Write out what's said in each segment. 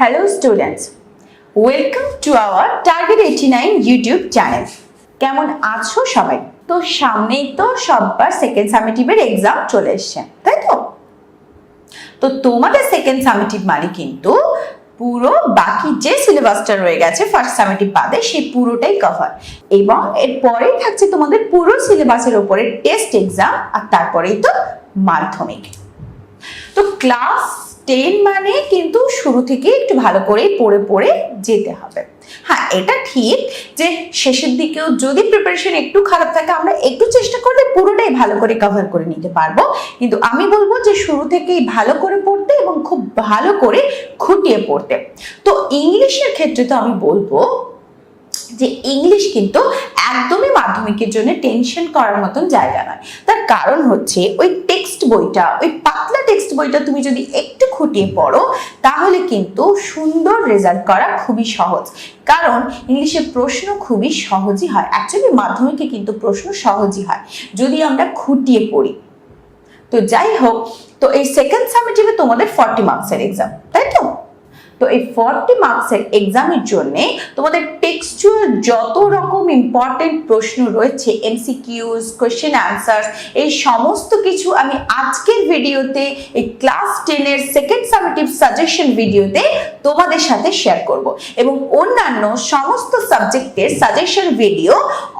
Hello students, welcome to our Target 89 YouTube channel. কেমন আছো সবাই? তো সামনেই তো সববার সেকেন্ড সামেটিভের এক্সাম চলে এসছে তাই তো? তো তোমাদের সেকেন্ড সামেটিভ মানে কিন্তু পুরো বাকি যে সিলেবাসটা রয়ে গেছে ফার্স্ট সামেটিভ বাদে সেই পুরোটাই কভার এবং এরপরেই থাকছে তোমাদের পুরো সিলেবাসের উপরে টেস্ট এক্সাম আর তারপরেই তো মাধ্যমিক। তো ক্লাস টেন মানে কিন্তু শুরু থেকে একটু ভালো করে পড়ে পড়ে যেতে হবে। হ্যাঁ এটা ঠিক যে শেষের দিকেও যদি প্রিপারেশন একটু খারাপ থাকে, আমরা একটু চেষ্টা করলে পুরোটাই ভালো করে কভার করে নিতে পারব। কিন্তু আমি বলব যে শুরু থেকেই ভালো করে পড়তে এবং খুব ভালো করে খুঁটিয়ে পড়তে। তো ইংলিশের ক্ষেত্রে তো আমি বলব যে ইংলিশ কিন্তু একদমই মাধ্যমিকের জন্য টেনশন করার মতন জায়গা নয়। তার কারণ হচ্ছে ওই টেক্সট বইটা, ওই পাতলা টেক্সট বইটা তুমি যদি একটু খুঁটিয়ে পড়ো, তাহলে কিন্তু সুন্দর রেজাল্ট করা খুবই সহজ। কারণ ইংলিশের প্রশ্ন খুবই সহজই হয়। অ্যাকচুয়ালি মাধ্যমিকে কিন্তু প্রশ্ন সহজই হয়, যদি আমরা খুঁটিয়ে পড়ি। তো যাই হোক, তো এই সেকেন্ড সামেটিভে তোমাদের ফর্টি মার্কসের এক্সাম তাই তো? তো এই ফর্টি মার্কসের এক্সামের জন্যে তোমাদের টেক্সচুয়াল যত রকম ইম্পর্টেন্ট প্রশ্ন রয়েছে এমসিকিউজ কোয়েশ্চেন অ্যান্সার এই সমস্ত কিছু আমি আজকের ভিডিওতে, এই ক্লাস টেনের সেকেন্ড সামেটিভ সাজেশন ভিডিওতে তোমাদের সাথে শেয়ার করব। এবং অন্যান্য সমস্ত সাবজেক্টের সাজেশন ভিডিও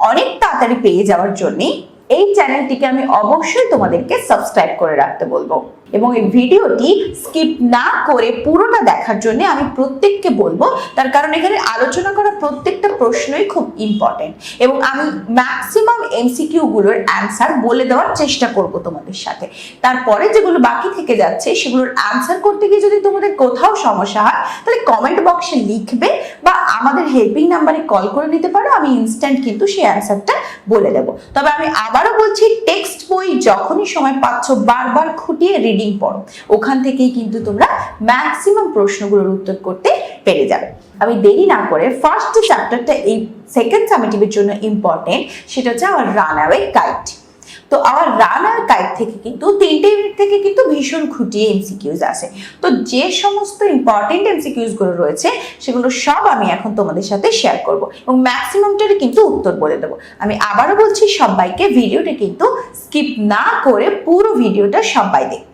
অনেক তাড়াতাড়ি পেয়ে যাওয়ার জন্যে এই চ্যানেলটিকে আমি অবশ্যই তোমাদেরকে সাবস্ক্রাইব করে রাখতে বলব। এবং এই ভিডিওটি স্কিপ না করে পুরোটা দেখার জন্য আমি প্রত্যেককে বলব, তার কারণ এখানে আলোচনা করা প্রত্যেকটা প্রশ্নই খুব ইম্পর্টেন্ট এবং আমি ম্যাক্সিমাম এমসিকিউ গুলোর অ্যান্সার বলে দেওয়ার চেষ্টা করব তোমাদের সাথে। তারপরে যেগুলো বাকি থেকে যাচ্ছে, সেগুলোর অ্যান্সার করতে গিয়ে যদি তোমাদের কোথাও সমস্যা হয়, তাহলে কমেন্ট বক্সে লিখবে বা আমাদের হেল্পিং নাম্বারে কল করে নিতে পারো, আমি ইনস্ট্যান্ট কিন্তু সেই অ্যান্সারটা বলে দেবো। তবে আমি আবারও বলছি টেক্সট বই যখনই সময় পাচ্ছ, বারবার খুঁটিয়ে রিডিং পড়ো। ওখান থেকেই কিন্তু তোমরা ম্যাক্সিমাম প্রশ্নগুলোর উত্তর করতে পেরে যাবে। আমি দেরি না করে ফার্স্ট যে চ্যাপ্টারটা এই সেকেন্ড সামেটিভের জন্য ইম্পর্টেন্ট সেটা হচ্ছে আমার রান অ্যাওয়ে কাইট তো আমার রান আর কাইট থেকে কিন্তু তিনটে ইউনিট থেকে কিন্তু ভীষণ খুঁটিয়ে এমসিকিউজ আসে। তো যে সমস্ত ইম্পর্টেন্ট এমসিকিউজগুলো রয়েছে, সেগুলো সব আমি এখন তোমাদের সাথে শেয়ার করব এবং ম্যাক্সিমামটারই কিন্তু উত্তর বলে দেবো। আমি আবারও বলছি, সবাইকে ভিডিওটা কিন্তু স্কিপ না করে পুরো ভিডিওটা সবাই দেখবে।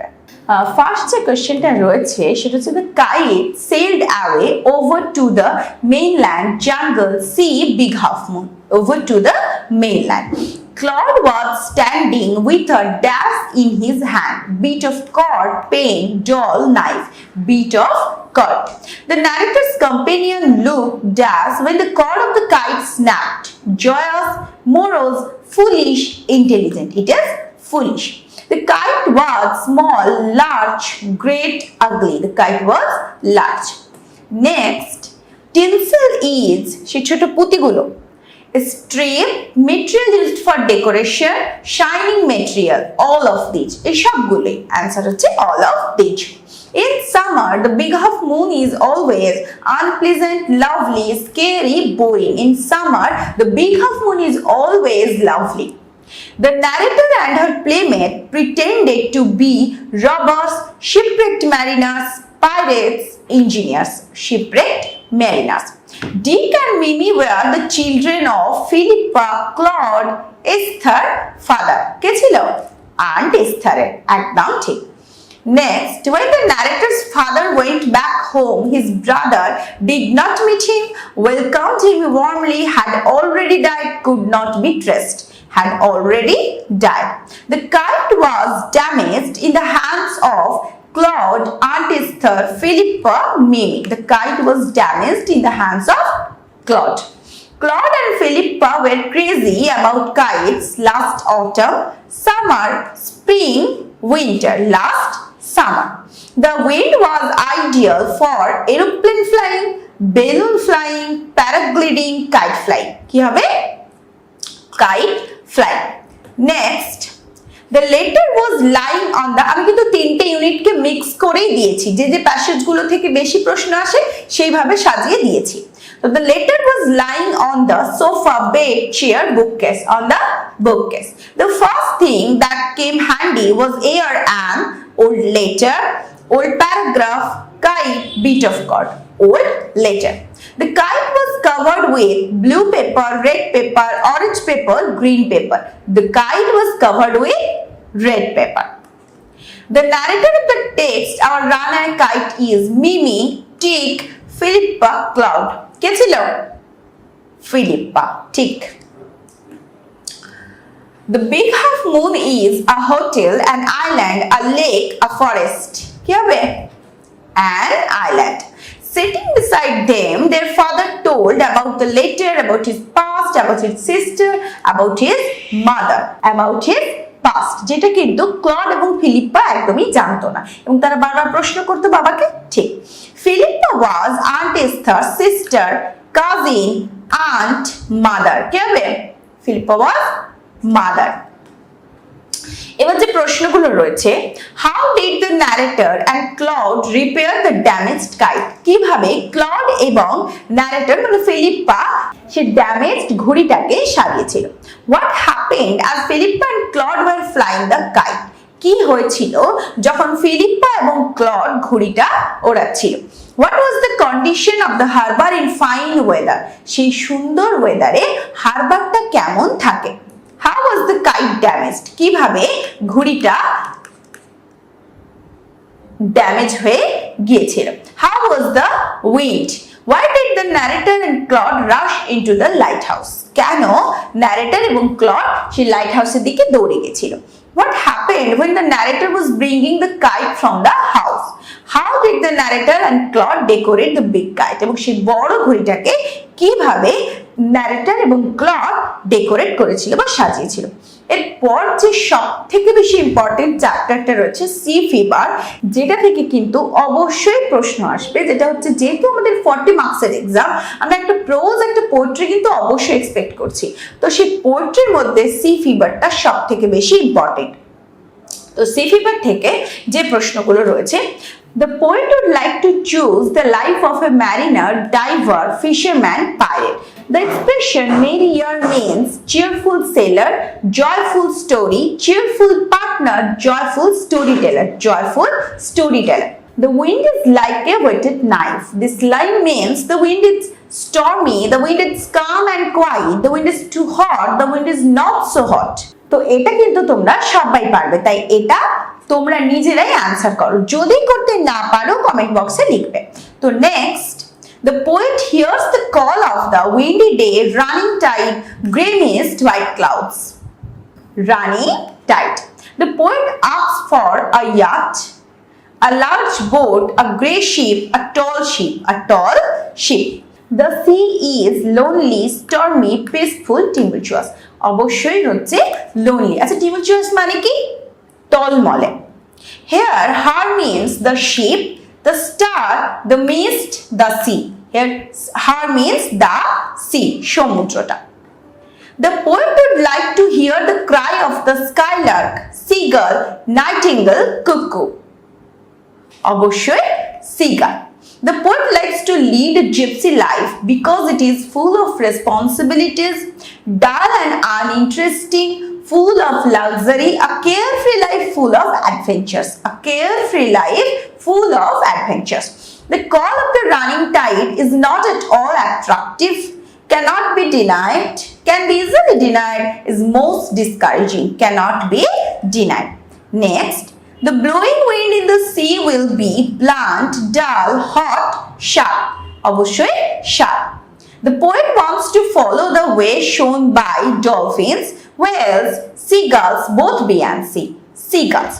ফার্স্ট যে কোয়েশ্চেনটা রয়েছে সেটা হচ্ছে the kite sailed away over to the mainland jungle see big half moon over to the mainland Claude was standing with a dash in his hand, bit of cord, pen, doll, knife, bit of cord. The narrator's companion looked dash when the cord of the kite snapped. Joyous, morose, foolish, intelligent. It is foolish. The kite was small, large, great, ugly. The kite was large. Next, tinsel is সে ছোট পুঁতিগুলো strip material used for decoration shining material all of these এই সবগুলোই answer হচ্ছে all of these in summer the big half moon is always unpleasant lovely scary boring in summer the big half moon is always lovely the narrator and her playmate pretended to be robbers shipwrecked mariners pirates engineers shipwrecked mariners Dick and Mimi were the children of Philippa, Claude, Esther, father. কে ছিল? Aunt Esther একদম ঠিক Next, when the narrator's father went back home, his brother did not meet him, welcomed him warmly, had already died, could not be traced, had already died. The kite was damaged in the hands of Claude, Aunt Esther, Philippa, Mimi. The kite was damaged in the hands of Claude. Claude and Philippa were crazy about kites last autumn, summer, spring, winter, last summer. The wind was ideal for aeroplane flying, balloon flying, paragliding, kite flying. কি হবে? Kite flying. Next, the letter was lying on the আমি কিন্তু তিনটে ইউনিটকে mix করেই দিয়েছি যে যে প্যাসেজগুলো থেকে বেশি প্রশ্ন আসে সেইভাবে সাজিয়ে দিয়েছি তো the letter was lying on the sofa bed chair book case on the book case the first thing that came handy was air an old letter old paragraph kite bit of cod old letter. The kite was covered with blue paper, red paper, orange paper, green paper. The kite was covered with red paper. The narrator of the text, Our Run and Kite, is Mimi, Tick, Philippa, Cloud. কে ছিল Philippa ঠিক The big half moon is a hotel, an island, a lake, a forest. কি হবে? An island. Sitting beside them, their father told about the letter, about his past, about his sister, about his mother, about his past. যেটা কিন্তু clod এবং Philippa একদমই জানতো না এবং তারা বারবার প্রশ্ন করতো বাবাকে ঠিক Philippa was aunt Esther sister cousin aunt mother কে হবে ফিলিপ্পা ওয়াজ মাদার এবার যে প্রশ্নগুলো রয়েছে how did the narrator and Claude repair the damaged kite কীভাবে ক্লড এবং ন্যারেটর মানে ফিলিপ্পা, সে ড্যামেজড ঘড়িটাকে সারিয়েছিল what happened R Philippa and Claude were flying the kite কি হয়েছিল যখন ফিলিপ্পা এবং ক্লড ঘড়িটা ওড়াচ্ছিল? What was the condition of the harbour in fine weather সেই সুন্দর ওয়েদারে হারবারটা কেমন থাকে? How was the kite damaged কীভাবে ঘুড়িটা ড্যামেজ হয়ে গিয়েছিল? How was the wind why did the narrator and Claude rush into the lighthouse কেন ন্যারেটর এবং ক্লড সেই লাইট হাউসের দিকে দৌড়ে গেছিল? What happened when the narrator was bringing the kite from the house? How did the narrator and Claude decorate the big kite? এবং সেই বড় ঘড়িটাকে কীভাবে ন্যারেটর এবং ক্লড ডেকোরেট করেছিল বা সাজিয়েছিল। এরপর যে সব থেকে বেশি ইম্পর্টেন্ট চ্যাপ্টারটা রয়েছে সি ফিভার যেটা থেকে কিন্তু অবশ্যই প্রশ্ন আসবে যেটা হচ্ছে যেহেতু আমাদের ফর্টি মার্কসের এক্সাম আমরা একটা প্রোজ একটা পোয়েট্রি কিন্তু অবশ্যই এক্সপেক্ট করছি। তো সেই পোয়েট্রির মধ্যে সি ফিভারটা সব থেকে বেশি ইম্পর্টেন্ট তো সি ফিভার থেকে যে প্রশ্নগুলো রয়েছে The poet would like to choose the life of a mariner, diver, fisherman, pirate. The expression merry year means cheerful sailor, joyful story, cheerful partner, joyful storyteller, joyful storyteller. The wind is like a whetted knife. This line means the wind is stormy, the wind is calm and quiet, the wind is too hot, the wind is not so hot. তো এটা কিন্তু তোমরা সবাই পারবে তাই এটা তোমরা নিজেরাই আনসার করো যদি করতে না পারো কমেন্ট বক্সে লিখবে তো next The poet hears the call of the windy day, running tide, grey mist, white clouds. Running tide. The poet asks for a yacht, a large boat, a grey ship, a tall ship, a tall ship. The sea is lonely, stormy, peaceful, tumultuous. অবশ্যই হচ্ছে lonely. আচ্ছা tumultuous মানে কি টলমলে Here, her means the ship, the star, the mist, the sea. Here, her means the sea, সমুদ্রটা. The poet would like to hear the cry of the skylark, seagull, nightingale, cuckoo. অবশ্যই seagull. The poet likes to lead a gypsy life because it is full of responsibilities, dull and uninteresting, full of luxury, a carefree life full of adventures. A carefree life full of adventures. The call of the running tide is not at all attractive, cannot be denied, can be easily denied, is most discouraging, cannot be denied. Next, the blowing wind in the sea will be blunt, dull, hot, sharp. অবশ্যই sharp. The poet wants to follow the way shown by dolphins, whales, seagulls, both B and C. Seagulls.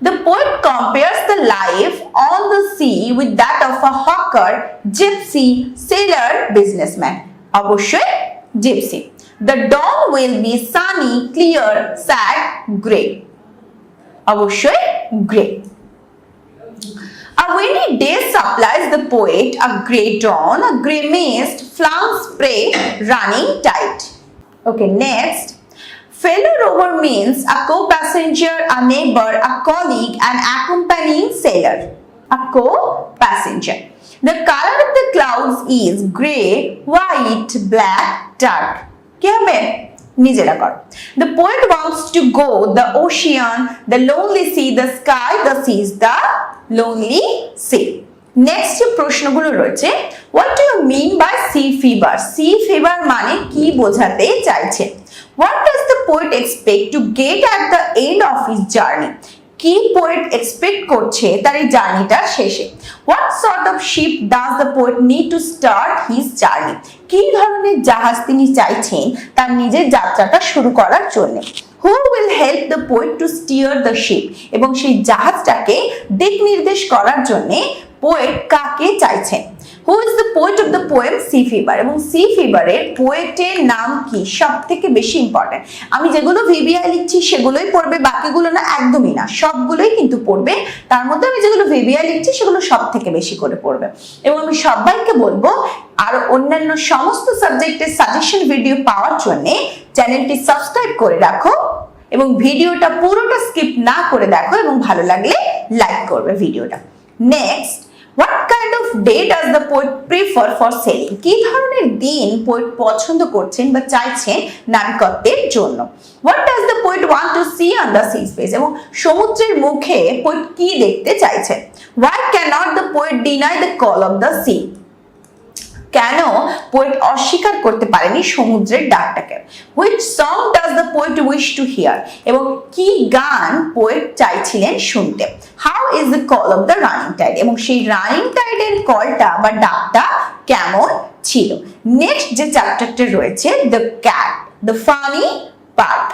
The poet compares the life on the sea with that of a hawker, gypsy, sailor, businessman. অবশ্যই gypsy. The dawn will be sunny, clear, sad, grey. অবশ্যই grey. A windy day supplies the poet a grey dawn, a grey mist, flung spray, running tide. Okay, next. Fellow rover means a co-passenger, a neighbor, a colleague, an accompanying sailor. A co-passenger. The color of the clouds is grey, white, black, dark. The poet wants to go the ocean, the lonely sea, the sky, the sea is the lonely sea. Next যে প্রশ্নগুলো রয়েছে what do you mean by sea fever sea fever মানে কি বোঝাতে চাইছে what does the poet expect to get at the end of his journey কি poet expect করছে তার এই জার্নিটার শেষে? What sort of ship does the poet need to start his journey কি ধরনের জাহাজ তিনি চাইছেন তার নিজের যাত্রাটা শুরু করার জন্য? Who will help the poet to steer the ship এবং সেই জাহাজটাকে দিক নির্দেশ করার জন্য পোয়েট কাকে চাইছেন? Who is the poet of the poem sea fever এবং সি ফিভারের পোয়েটের নাম কি? সব থেকে বেশি ইম্পর্টেন্ট আমি যেগুলো ভিবিআই লিখছি, সেগুলোই পড়বে, বাকিগুলো না, একদমই না। সবগুলোই কিন্তু পড়বে। তার মধ্যে আমি যেগুলো ভিবিআই লিখছি, সেগুলো সব থেকে বেশি করে পড়বে। এবং আমি সবাইকে বলব, আর অন্যান্য সমস্ত সাবজেক্টের সাজেশন ভিডিও পাওয়ার জন্য চ্যানেলটি সাবস্ক্রাইব করে রাখো এবং ভিডিওটা পুরোটা স্কিপ না করে দেখো এবং ভালো লাগলে লাইক করবে ভিডিওটা next what kind of day does the poet prefer for sailing কি ধরনের দিন পোয়েট পছন্দ করছেন বা চাইছেন নাবিকত্বের জন্য? What does the poet want to see on the sea space এবং সমুদ্রের মুখে পোয়েট কি দেখতে চাইছেন? Why can't the poet deny the call of the sea কেন পোয়েট অস্বীকার করতে পারেনি সমুদ্রের ডাকটাকে? Which song does the poet wish to hear এবং কি গান পোয়েট চাইছিলেন শুনতে? How is the call of the running tide এবং সেই রানিং টাইডের কলটা বা ডাকটা কেমন ছিল? নেক্সট যে চ্যাপ্টারটা রয়েছে the cat the funny part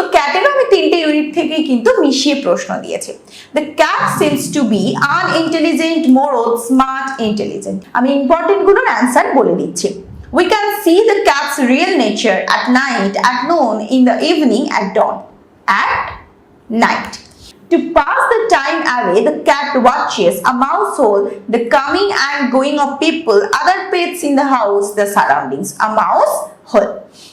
তো ক্যাটেরও আমি তিনটে ইউনিট থেকে কিন্তু মিশিয়ে প্রশ্ন দিয়েছি the cat seems to be unintelligent moral smart intelligent আমি ইম্পর্টেন্টগুলোর অ্যান্সার বলে দিচ্ছি We can see the cat's real nature at night, at noon, in the evening, at dawn. At night. To pass the time away, the cat watches a mouse hole, the coming and going of people, other pets in the house, the surroundings. A mouse hole.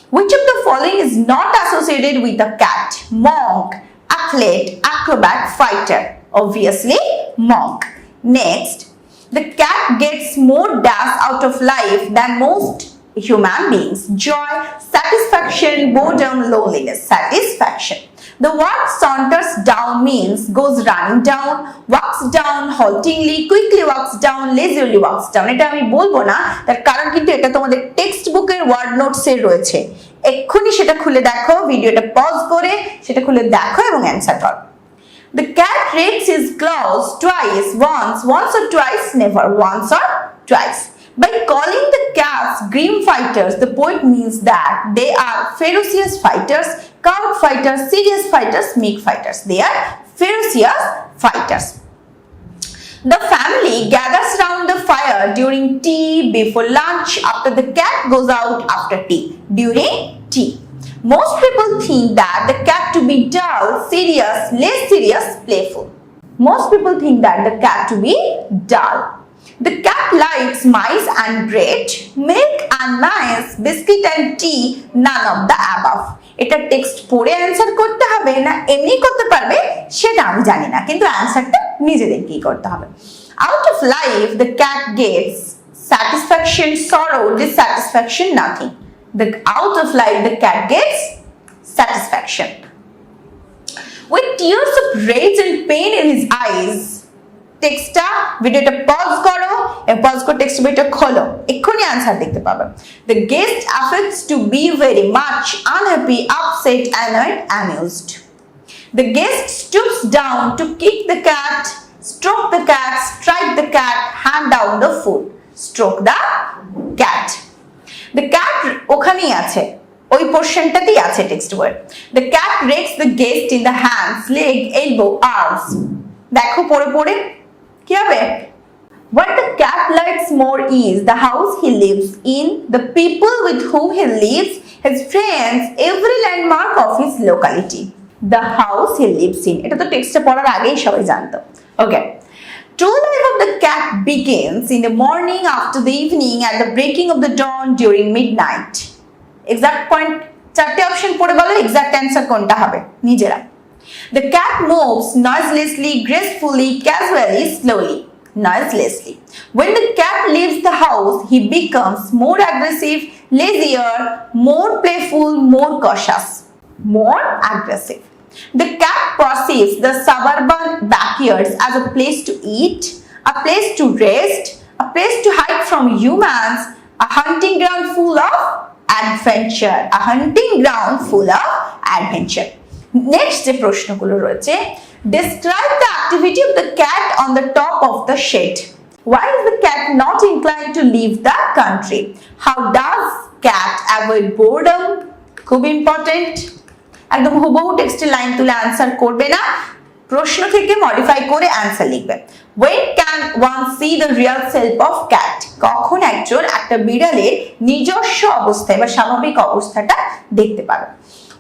Which of the following is not associated with a cat? Monk, athlete, acrobat, fighter. Obviously, monk. Next, the cat gets more dash out of life than most human beings. Joy, satisfaction, boredom, loneliness. Satisfaction. The word saunters down means goes running down, walks down haltingly, quickly walks down, leisurely walks down. এটা আমি বলব না তার কারণ কিন্তু এটা তোমাদের text বুকের ওয়ার্ড নোটসে রয়েছে এক্ষুনি সেটা খুলে দেখো ভিডিওটা পজ করে সেটা খুলে দেখো এবং অ্যান্সার করো The cat rakes his claws twice, once, once or twice, never, once or twice. By calling the cats grim fighters, the poet means that they are ferocious fighters, coward fighters, serious fighters, meek fighters. They are ferocious fighters. The family gathers round the fire during tea, before lunch, after the cat goes out after tea, during tea. Most people think that the cat to be dull, serious, less serious, playful. Most people think that the cat to be dull. The cat likes mice and bread, milk and mice, biscuit and tea, none of the above. এটা text পড়ে answer করতে হবে না এমনি করতে পারবে সেটা আমি জানি না, কিন্তু অ্যান্সারটা নিজেদেরকেই করতে হবে। Out of life the cat gets satisfaction sorrow dissatisfaction nothing the out of life, the cat gets satisfaction. With tears of rage and pain in his eyes টেক্সটটা ভিডিওটা পজ করো এবং পজ করে টেক্সট বইটা খোলো। এক্ষুনি আনসার দেখতে পাবে। The guest affects to be very much unhappy upset annoyed amused The guest stoops down to kick the cat, stroke the cat, strike the cat, hand down the food. Stroke the cat. The cat ওখানেই আছে। ওই পোর্শনটাতেই আছে text word the cat wrecks the guest in the hands leg elbow arms দেখো পড়ে পড়ে। কি হবে What the cat likes more is the house he lives in, the people with whom he lives, his friends, every landmark of his locality. The house he lives in. এটা তো টেক্সটে পড়ার আগেই সবাই জানতো okay True life of the cat begins in the morning, after the evening, at the breaking of the dawn, during midnight. Exact point চারটে option পড়ে বলো এক্সাক্ট অ্যান্সার কোনটা হবে নিজেরা The cat moves noiselessly, gracefully, casually, slowly. Noiselessly. When the cat leaves the house, he becomes more aggressive, lazier, more playful, more cautious. More aggressive. The cat perceives the suburban backyards as a place to eat, a place to rest, a place to hide from humans, a hunting ground full of adventure, a hunting ground full of adventure. Next যে প্রশ্নগুলো রয়েছে, describe the activity of the cat on the top of the shed. Why is the cat not inclined to leave the country? How does cat avoid boredom? খুব important একদম হুবহু টেক্সটের line তুলে answer করবে না প্রশ্ন থেকে মডিফাই করে অ্যান্সার লিখবে when can one see the real self of cat কখন একজন একটা বিড়ালের নিজস্ব অবস্থায় বা স্বাভাবিক অবস্থাটা দেখতে পাবে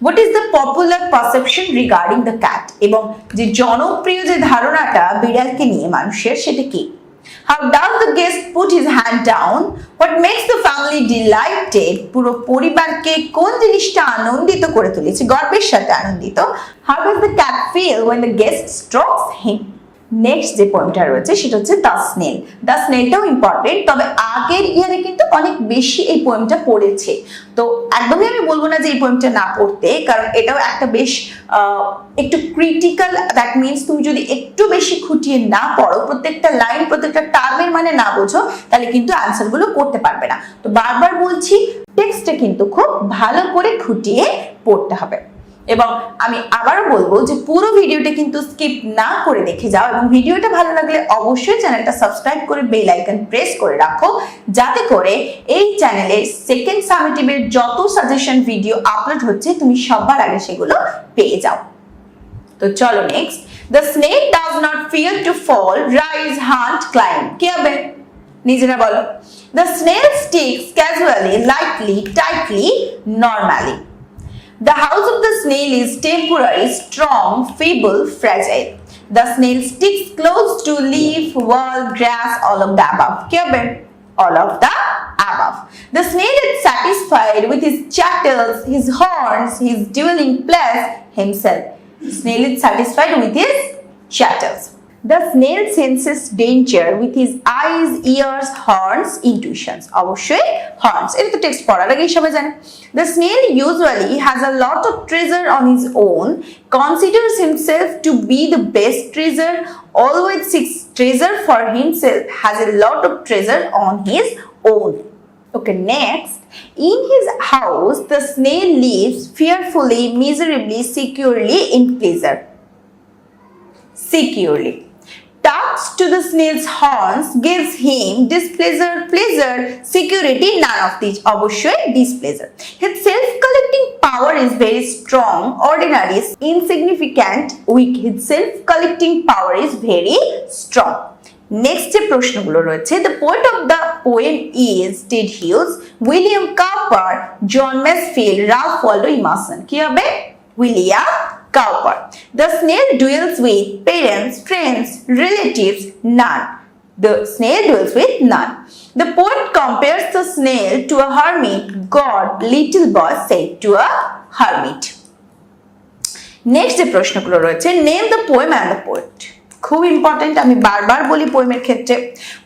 what is the popular perception regarding the cat এবং যে জনপ্রিয় যে ধারণাটা বিড়ালকে নিয়ে মানুষের, সেটা কি? How does the guest put is hand down what makes the family delighted পুরো পরিবারকে কোন জিনিসটা আনন্দিত করে তুলেছে? গর্বের সাথে আনন্দিত। How does the cat feel when the guest struck him next যে পয়েন্টটা রয়েছে, সেটা হচ্ছে দ্য স্নেল দ্য স্নেলটাও ইম্পর্টেন্ট তবে আগের ইয়ারে কিন্তু অনেক বেশি এই পোয়েমটা পড়েছে। তো একদমই আমি বলব না যে এই পোয়েমটা না পড়তে, কারণ এটাও একটা বেশ একটু ক্রিটিক্যাল দ্যাট মিনস তুমি যদি একটু বেশি খুঁটিয়ে না পড়ো, প্রত্যেকটা লাইন প্রত্যেকটা টার্মের মানে না বোঝো, তাহলে কিন্তু আনসারগুলো করতে পারবে না। তো বারবার বলছি টেক্সটটা কিন্তু খুব ভালো করে খুঁটিয়ে পড়তে হবে। এবং আমি আবারও বলব যে পুরো ভিডিওটা কিন্তু স্কিপ না করে দেখে যাও এবং ভিডিওটা ভালো লাগলে অবশ্যই চ্যানেলটা সাবস্ক্রাইব করে বেল আইকন প্রেস করে রাখো, যাতে করে এই চ্যানেলে সেকেন্ড সামিটিভের যত সাজেশন ভিডিও আপলোড হচ্ছে, তুমি সবার আগে সেগুলো পেয়ে যাও। তো চলো next the snake does not fear to fall rise hunt climb কি হবে? নিজেরা বলো। The snail sticks casually lightly tightly normally The house of the snail is temporary, strong, feeble, fragile. The snail sticks close to leaf, wall, grass, all of the above. Care all of the above. The snail is satisfied with his chattels, his horns, his dwelling place, himself. Snail is satisfied with his chattels. The snail senses danger with his eyes, ears, horns, intuitions. অবশ্যই horns. এটা তো text পড়ার আগেই সবাই জানে. The snail usually has a lot of treasure on his own, considers himself to be the best treasure, always seeks treasure for himself, has a lot of treasure on his own. Okay, next. In his house, the snail lives fearfully, miserably, securely in pleasure. Securely. Touch to the snail's horns gives him displeasure, pleasure, security, none of these. অবশ্যই displeasure. His self-collecting power is very strong, ordinary, insignificant, weak. His self-collecting power is very strong. Next যে প্রশ্নগুলো রয়েছে the poet of the poem is Ted Hughes William Cowper Emerson কি হবে William Cowper The snail dwells with parents friends relatives none The snail dwells with none. The poet compares the snail to a hermit. God, little boy said to a hermit. Next যে প্রশ্নগুলো রয়েছে name the poem and the poet খুব important আমি বারবার বলি পোয়েমের ক্ষেত্রে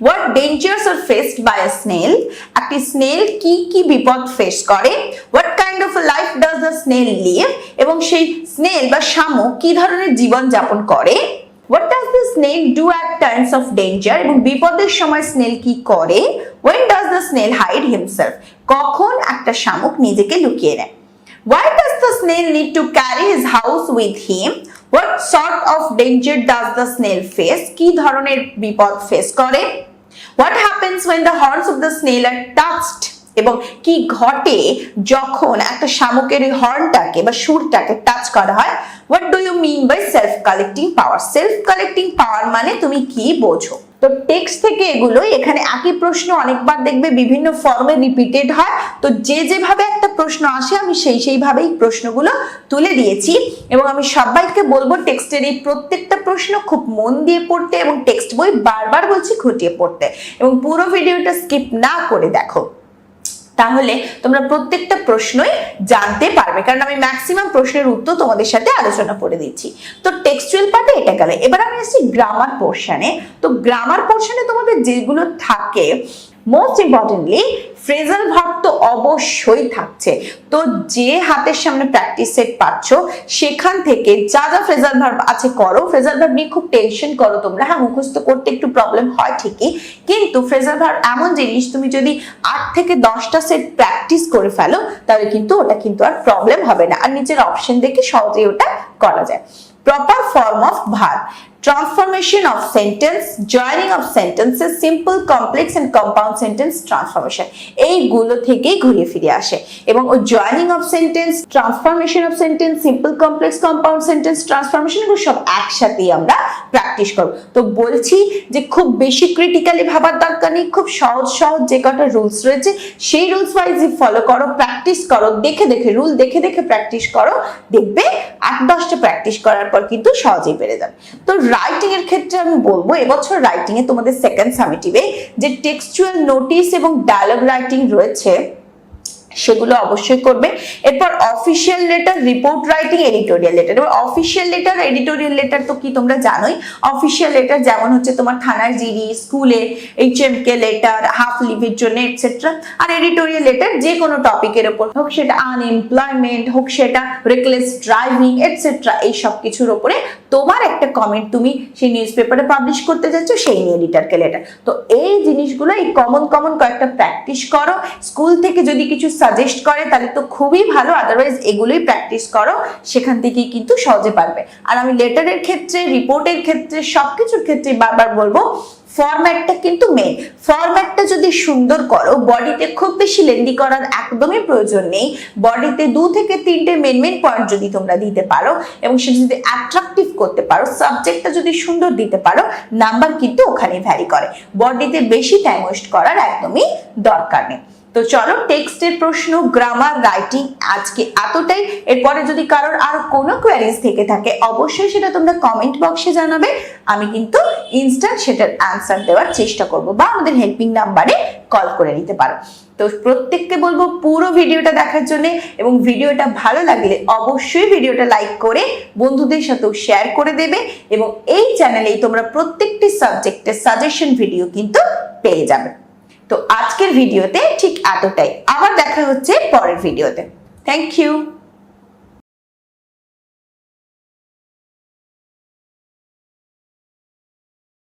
what dangers are faced by a snail একটি স্নেল কি কি বিপদ ফেস করে? What kind of life does the snail live এবং সেই স্নেল বা শামুক কি ধরনের জীবন যাপন করে? What does the snail do at times of danger এবং বিপদের সময় স্নেল কি করে? When does the snail hide himself কখন একটা শামুক নিজেকে লুকিয়ে নেয়? Why does the snail need to carry his house with him? What sort of danger does the snail face? কি ধরনের বিপদ ফেস করে? What happens when the horns of the snail are touched? এবং কি ঘটে যখন একটা শামুকের এই হর্নটাকে বা সুরটাকে টাচ করা হয় what do you mean by self collecting power self collecting power মানে তুমি কি বোঝো তো টেক্সট থেকে এগুলো এখানে একই প্রশ্ন অনেকবার দেখবে, বিভিন্ন ফর্মে রিপিটেড হয়। তো যে যেভাবে একটা প্রশ্ন আসে, আমি সেই সেইভাবেই প্রশ্নগুলো তুলে দিয়েছি। এবং আমি সবাইকে বলব টেক্সটের এই প্রত্যেকটা প্রশ্ন খুব মন দিয়ে পড়তে এবং টেক্সট বই বারবার বলছি, খুঁটিয়ে পড়তে। এবং পুরো ভিডিওটা স্কিপ না করে দেখো। তাহলে তোমরা প্রত্যেকটা প্রশ্নই জানতে পারবে। কারণ আমি ম্যাক্সিমাম প্রশ্নের উত্তর তোমাদের সাথে আলোচনা করে দিচ্ছি। তো টেক্সচুয়াল পার্টে এটা গেলে। এবার আমি আসছি গ্রামার পোর্শনে তো গ্রামার পোর্শনে তোমাদের যেগুলো থাকে মোস্ট ইম্পর্টেন্টলি ফ্রেজাল ভার্ব তো অবশ্যই থাকছে। তো যে হাতের সামনে প্র্যাকটিস সেট পাচ্ছ, সেখান থেকে যা যা ফ্রেজাল ভার্ব আছে করো। ফ্রেজাল ভার্ব নিয়ে খুব টেনশন করো তোমরা। হ্যাঁ মুখস্থ করতে একটু প্রবলেম হয় ঠিকই। কিন্তু ফ্রেজাল ভার্ব এমন জিনিস, তুমি যদি আট থেকে দশটা সেট প্র্যাকটিস করে ফেলো, তাহলে কিন্তু ওটা কিন্তু আর প্রবলেম হবে না। আর নিজের অপশন দেখে সহজেই ওটা করা যায়। Proper form of verb transformation of sentence, joining of sentences, simple, complex and compound sentence transformation. এইগুলো থেকেই ঘুরে ফিরে আসে। এবং ওই joining of sentence transformation of sentence simple complex compound sentence transformation এগুলো সব একসাথেই আমরা প্র্যাকটিস করব। তো বলছি যে খুব বেশি ক্রিটিক্যালি ভাবার দরকার নেই, খুব সহজ সহজ যে কটা রুলস রয়েছে, সেই রুলস ওয়াইজই ফলো করো প্র্যাকটিস করো, দেখে দেখে রুল দেখে দেখে প্র্যাকটিস করো, দেখবে আট দশটা প্র্যাকটিস করার পর কিন্তু সহজেই পেরে যাবে। তো রাইটিং এর ক্ষেত্রে আমি বলব, এবছর রাইটিং এ তোমাদের সেকেন্ড সামিটিভে যে টেক্সচুয়াল নোটিস এবং ডায়লগ রাইটিং রয়েছে সেগুলো অবশ্যই করবে। এরপর official letter report writing editorial letter এবার অফিসিয়াল লেটার এডিটোরিয়াল লেটার তো কি তোমরা জানোই? অফিসিয়াল লেটার যেমন হচ্ছে তোমার থানার জিডি, স্কুলে এইচ এম কে লেটার হাফ লিভের জন্য এটসেট্রা আর এডিটোরিয়াল লেটার যে কোনো টপিকের ওপর হোক সেটা আনএমপ্লয়মেন্ট হোক সেটা রেকলেস ড্রাইভিং এটসেট্রা এই সব কিছুর ওপরে তোমার একটা কমেন্ট তুমি সেই নিউজ পেপারে পাবলিশ করতে যাচ্ছ, সেই নিয়ে এডিটারকে লেটার তো এই জিনিসগুলো এই কমন কমন কয়েকটা প্র্যাকটিস করো। স্কুল থেকে যদি কিছু সাজেস্ট করে, তাহলে তো খুবই ভালো আদারওয়াইজ এগুলোই প্র্যাকটিস করো, সেখান থেকেই কিন্তু সহজে পারবে। আর আমি লেটারের ক্ষেত্রে রিপোর্টের ক্ষেত্রে সব কিছুর ক্ষেত্রে বারবার বলব ফরম্যাটটা কিন্তু মেন ফরম্যাটটা যদি সুন্দর করো বডিতে খুব বেশি লেন্দি করার একদমই প্রয়োজন নেই। বডিতে দু থেকে তিনটে মেন মেন পয়েন্ট যদি তোমরা দিতে পারো, এবং সেটা যদি অ্যাট্রাকটিভ করতে পারো সাবজেক্টটা যদি সুন্দর দিতে পারো নাম্বার কিন্তু ওখানে ভ্যারি করে। বডিতে বেশি টাইম ওয়েস্ট করার একদমই দরকার নেই। তো চলো টেক্সটের প্রশ্ন গ্রামার রাইটিং আজকে এতটাই। এরপরে যদি কারোর আর কোনো কোয়ারিজ থেকে থাকে, অবশ্যই সেটা তোমরা কমেন্ট বক্সে জানাবে। আমি কিন্তু ইনস্ট্যান্ট সেটার অ্যান্সার দেওয়ার চেষ্টা করব বা আমাদের হেল্পিং নাম্বারে কল করে নিতে পারো। তো প্রত্যেককে বলব পুরো ভিডিওটা দেখার জন্য এবং ভিডিওটা ভালো লাগলে অবশ্যই ভিডিওটা লাইক করে বন্ধুদের সাথেও শেয়ার করে দেবে এবং এই চ্যানেলেই তোমরা প্রত্যেকটি সাবজেক্টের সাজেশন ভিডিও কিন্তু পেয়ে যাবে। তো আজকের ভিডিওতে ঠিক এতটাই। আবার দেখা হচ্ছে পরের ভিডিওতে। Thank you